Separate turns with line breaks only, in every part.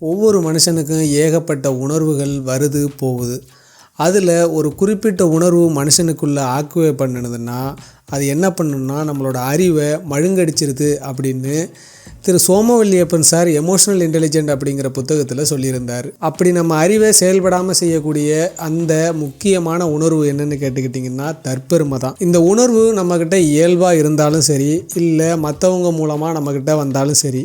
ஒவ்வொரு மனுஷனுக்கும் ஏகப்பட்ட உணர்வுகள் வருது போகுது. அதில் ஒரு குறிப்பிட்ட உணர்வு மனுஷனுக்குள்ளே ஆக்குவே பண்ணுனதுன்னா அது என்ன பண்ணணும்னா நம்மளோட அறிவை மழுங்கடிச்சிருது அப்படின்னு திரு சோமவல்லியப்பன் சார் எமோஷனல் இன்டெலிஜென்ட் அப்படிங்கிற புத்தகத்தில் சொல்லியிருந்தார். அப்படி நம்ம அறிவை செயல்படாமல் செய்யக்கூடிய அந்த முக்கியமான உணர்வு என்னென்னு கேட்டுக்கிட்டிங்கன்னா தற்பெருமை தான். இந்த உணர்வு நம்மக்கிட்ட இயல்பாக இருந்தாலும் சரி இல்லை மற்றவங்க மூலமாக நம்மக்கிட்ட வந்தாலும் சரி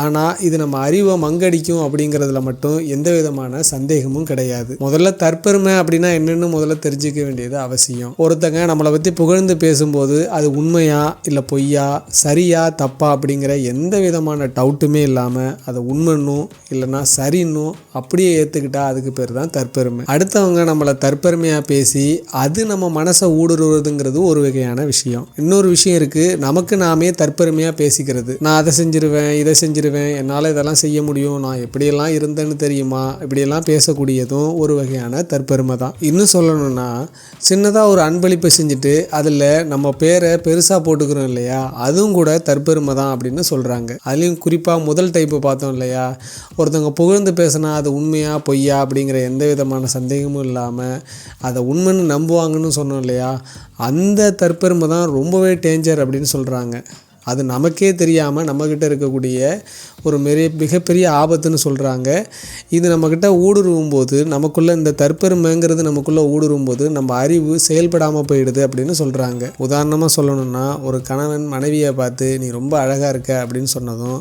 ஆனால் இது நம்ம அறிவை மங்கடிக்கும் அப்படிங்கிறதுல மட்டும் எந்த விதமான சந்தேகமும் கிடையாது. முதல்ல தற்பெருமை அப்படின்னா என்னென்னு முதல்ல தெரிஞ்சுக்க வேண்டியது அவசியம். ஒருத்தங்க நம்மளை பற்றி புகழ்ந்து பேசும்போது அது உண்மையா இல்லை பொய்யா சரியா தப்பா அப்படிங்கிற எந்த விதமான டவுட்டுமே இல்லாமல் அதை உண்மைன்னும் இல்லைன்னா சரின்னும் அப்படியே ஏற்றுக்கிட்டா அதுக்கு பேர் தான் தற்பெருமை. அடுத்தவங்க நம்மளை தற்பெருமையாக பேசி அது நம்ம மனசை ஊடுருவதுங்கிறது ஒரு வகையான விஷயம். இன்னொரு விஷயம் இருக்குது நமக்கு நாமே தற்பெருமையாக பேசிக்கிறது. நான் அதை செஞ்சிருவேன் இதை செஞ்சு செஞ்சிருவேன் என்னால் இதெல்லாம் செய்ய முடியும் நான் எப்படியெல்லாம் இருந்தேன்னு தெரியுமா? இப்படியெல்லாம் பேசக்கூடியதும் ஒரு வகையான தற்பெருமை தான். இன்னும் சொல்லணும்னா சின்னதாக ஒரு அன்பளிப்பை செஞ்சுட்டு அதில் நம்ம பேரை பெருசாக போட்டுக்கிறோம் இல்லையா? அதுவும் கூட தற்பெருமை தான் அப்படின்னு சொல்கிறாங்க அதுலேயும் குறிப்பாக முதல் டைப்பு பார்த்தோம் இல்லையா? ஒருத்தவங்க புகழ்ந்து பேசினா அது உண்மையா பொய்யா அப்படிங்கிற எந்த விதமான சந்தேகமும் இல்லாமல் அதை உண்மைன்னு நம்புவாங்கன்னு சொன்னோம் இல்லையா? அந்த தற்பெருமை தான் ரொம்பவே டேஞ்சர் அப்படின்னு சொல்கிறாங்க அது நமக்கே தெரியாமல் நம்மக்கிட்ட இருக்கக்கூடிய ஒரு மெரிய மிகப்பெரிய ஆபத்துன்னு சொல்கிறாங்க இது நம்மக்கிட்ட ஊடுருவும் போது நமக்குள்ளே இந்த தற்பெருமைங்கிறது நமக்குள்ளே ஊடுருவும் போது நம்ம அறிவு செயல்படாமல் போயிடுது அப்படின்னு சொல்கிறாங்க உதாரணமாக சொல்லணும்னா ஒரு கணவன் மனைவியை பார்த்து நீ ரொம்ப அழகாக இருக்க அப்படின்னு சொன்னதும்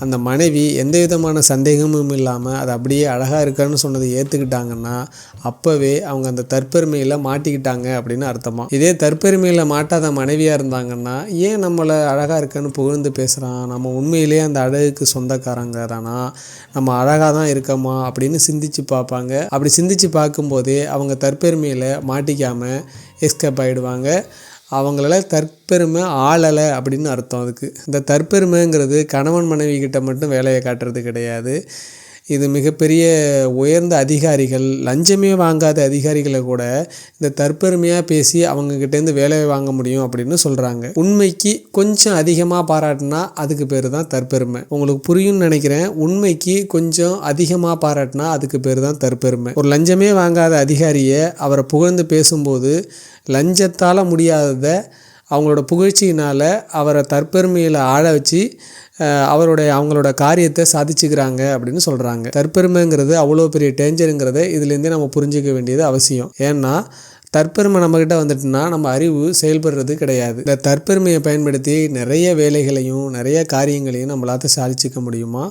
அந்த மனைவி எந்த விதமான சந்தேகமும் இல்லாமல் அது அப்படியே அழகாக இருக்கான்னு சொன்னதை ஏற்றுக்கிட்டாங்கன்னா அப்போவே அவங்க அந்த தற்பெருமையில் மாட்டிக்கிட்டாங்க அப்படின்னு அர்த்தமாக இதே தற்பெருமையில் மாட்டாத மனைவியாக இருந்தாங்கன்னா ஏன் நம்மளை அழகாக இருக்கன்னு புகழ்ந்து பேசுகிறான் நம்ம உண்மையிலேயே அந்த அழகுக்கு சொந்தக்காரங்க தானா? நம்ம அழகாக தான் இருக்கோமா? அப்படின்னு சிந்திச்சு பார்ப்பாங்க. அப்படி சிந்திச்சு பார்க்கும்போதே அவங்க தற்பெருமையில் மாட்டிக்காமல் எஸ்கேப் ஆகிடுவாங்க அவங்களால தற்பெருமை ஆளலை அப்படின்னு அர்த்தம் அதுக்கு. இந்த தற்பெருமைங்கிறது கணவன் மனைவி கிட்ட மட்டும் வேலையை காட்டுறது கிடையாது. இது மிகப்பெரிய உயர்ந்த அதிகாரிகள் லஞ்சமே வாங்காத அதிகாரிகளை கூட இந்த தற்பெருமையாக பேசி அவங்கக்கிட்டேருந்து வேலையை வாங்க முடியும் அப்படின்னு சொல்கிறாங்க உண்மைக்கு கொஞ்சம் அதிகமாக பாராட்டினா அதுக்கு பேர் தான் தற்பெருமை. உங்களுக்கு புரியும்னு நினைக்கிறேன். உண்மைக்கு கொஞ்சம் அதிகமாக பாராட்டினா அதுக்கு பேர் தான் தற்பெருமை. ஒரு லஞ்சமே வாங்காத அதிகாரியை அவரை புகழ்ந்து பேசும்போது லஞ்சத்தால் முடியாததை அவங்களோட புகழ்ச்சியினால் அவரை தற்பெருமையில் ஆழ வச்சு அவருடைய அவங்களோட காரியத்தை சாதிச்சுக்கிறாங்க அப்படின்னு சொல்கிறாங்க தற்பெருமைங்கிறது அவ்வளோ பெரிய டேஞ்சருங்கிறத இதுலேருந்தே நம்ம புரிஞ்சிக்க வேண்டியது அவசியம். ஏன்னா தற்பெருமை நம்மக்கிட்ட வந்துட்டுனா நம்ம அறிவு செயல்படுறது கிடையாது. இந்த தற்பெருமையை பயன்படுத்தி நிறைய வேலைகளையும் நிறைய காரியங்களையும் நம்மளால சாதிச்சுக்க முடியுமா?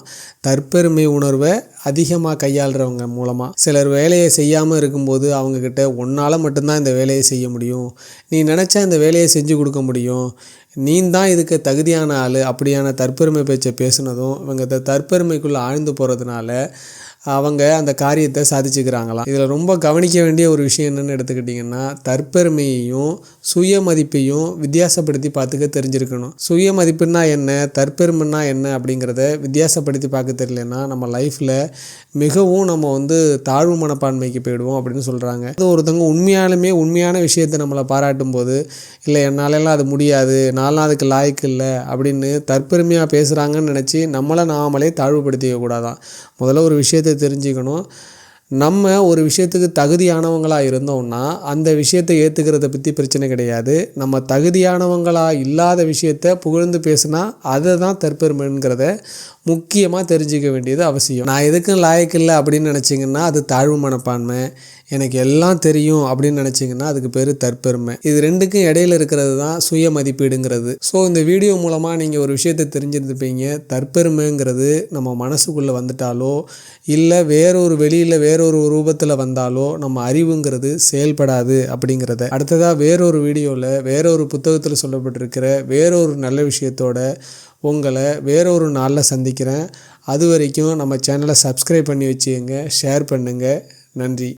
தற்பெருமை உணர்வை அதிகமாக கையாளுறவங்க மூலமாக சிலர் வேலையை செய்யாமல் இருக்கும்போது அவங்கக்கிட்ட உன்னால் மட்டும்தான் இந்த வேலையை செய்ய முடியும். நீ நினச்சா இந்த வேலையை செஞ்சு கொடுக்க முடியும். நீ தான் இதுக்கு தகுதியான ஆள். அப்படியான தற்பெருமை பேச்சை பேசுனதும் இவங்க இந்த தற்பெருமைக்குள்ளே ஆழ்ந்து போகிறதுனால அவங்க அந்த காரியத்தை சாதிச்சுக்கிறாங்களாம். இதில் ரொம்ப கவனிக்க வேண்டிய ஒரு விஷயம் என்னென்னு எடுத்துக்கிட்டிங்கன்னா தற்பெருமையையும் சுயமதிப்பையும் வித்தியாசப்படுத்தி பார்த்துக்க தெரிஞ்சிருக்கணும். சுயமதிப்புன்னா என்ன தற்பெருமைன்னா என்ன அப்படிங்கிறத வித்தியாசப்படுத்தி பார்க்க தெரியலன்னா நம்ம லைஃப்பில் மிகவும் நம்ம வந்து தாழ்வு மனப்பான்மைக்கு போயிடுவோம் அப்படின்னு சொல்கிறாங்க அது ஒருத்தவங்க உண்மையாலுமே உண்மையான விஷயத்தை நம்மளை பாராட்டும் போது இல்லை என்னாலெல்லாம் அது முடியாது நான்லாம் அதுக்கு லாய்க்கு இல்லை அப்படின்னு தற்பெருமையாக பேசுகிறாங்கன்னு நினச்சி நம்மளை நாமளே தாழ்வுபடுத்திக்க கூடாதான். முதல்ல ஒரு விஷயத்தை தெரிஞ்சுக்கணும். நம்ம ஒரு விஷயத்துக்கு தகுதியானவங்களாக இருந்தோம்னா அந்த விஷயத்தை ஏற்றுக்கிறத பற்றி பிரச்சனை கிடையாது. நம்ம தகுதியானவங்களாக இல்லாத விஷயத்த புகழ்ந்து பேசுனா அதை தான் தற்பெருமைங்கிறத முக்கியமாக தெரிஞ்சுக்க வேண்டியது அவசியம். நான் எதுக்கும் லாயக்கு இல்லை அப்படின்னு நினச்சிங்கன்னா அது தாழ்வு மனப்பான்மை. எனக்கு எல்லாம் தெரியும் அப்படின்னு நினச்சிங்கன்னா அதுக்கு பேர் தற்பெருமை. இது ரெண்டுக்கும் இடையில இருக்கிறது தான் சுய மதிப்பீடுங்கிறது. ஸோ இந்த வீடியோ மூலமாக நீங்கள் ஒரு விஷயத்தை தெரிஞ்சிருந்துப்பீங்க. தற்பெருமைங்கிறது நம்ம மனசுக்குள்ளே வந்துட்டாலோ இல்லை வேறொரு வெளியில் வேறொரு ரூபத்தில் வந்தாலோ நம்ம அறிவுங்கிறது செயல்படாது அப்படிங்கிறத. அடுத்ததாக வேறொரு வீடியோவில் வேறொரு புத்தகத்தில் சொல்லப்பட்டிருக்கிற வேறொரு நல்ல விஷயத்தோட உங்களை வேறொரு நாளில் சந்திக்கிறேன். அது வரைக்கும் நம்ம சேனலை சப்ஸ்கிரைப் பண்ணி வச்சுக்கோங்க. ஷேர் பண்ணுங்கள் நன்றி.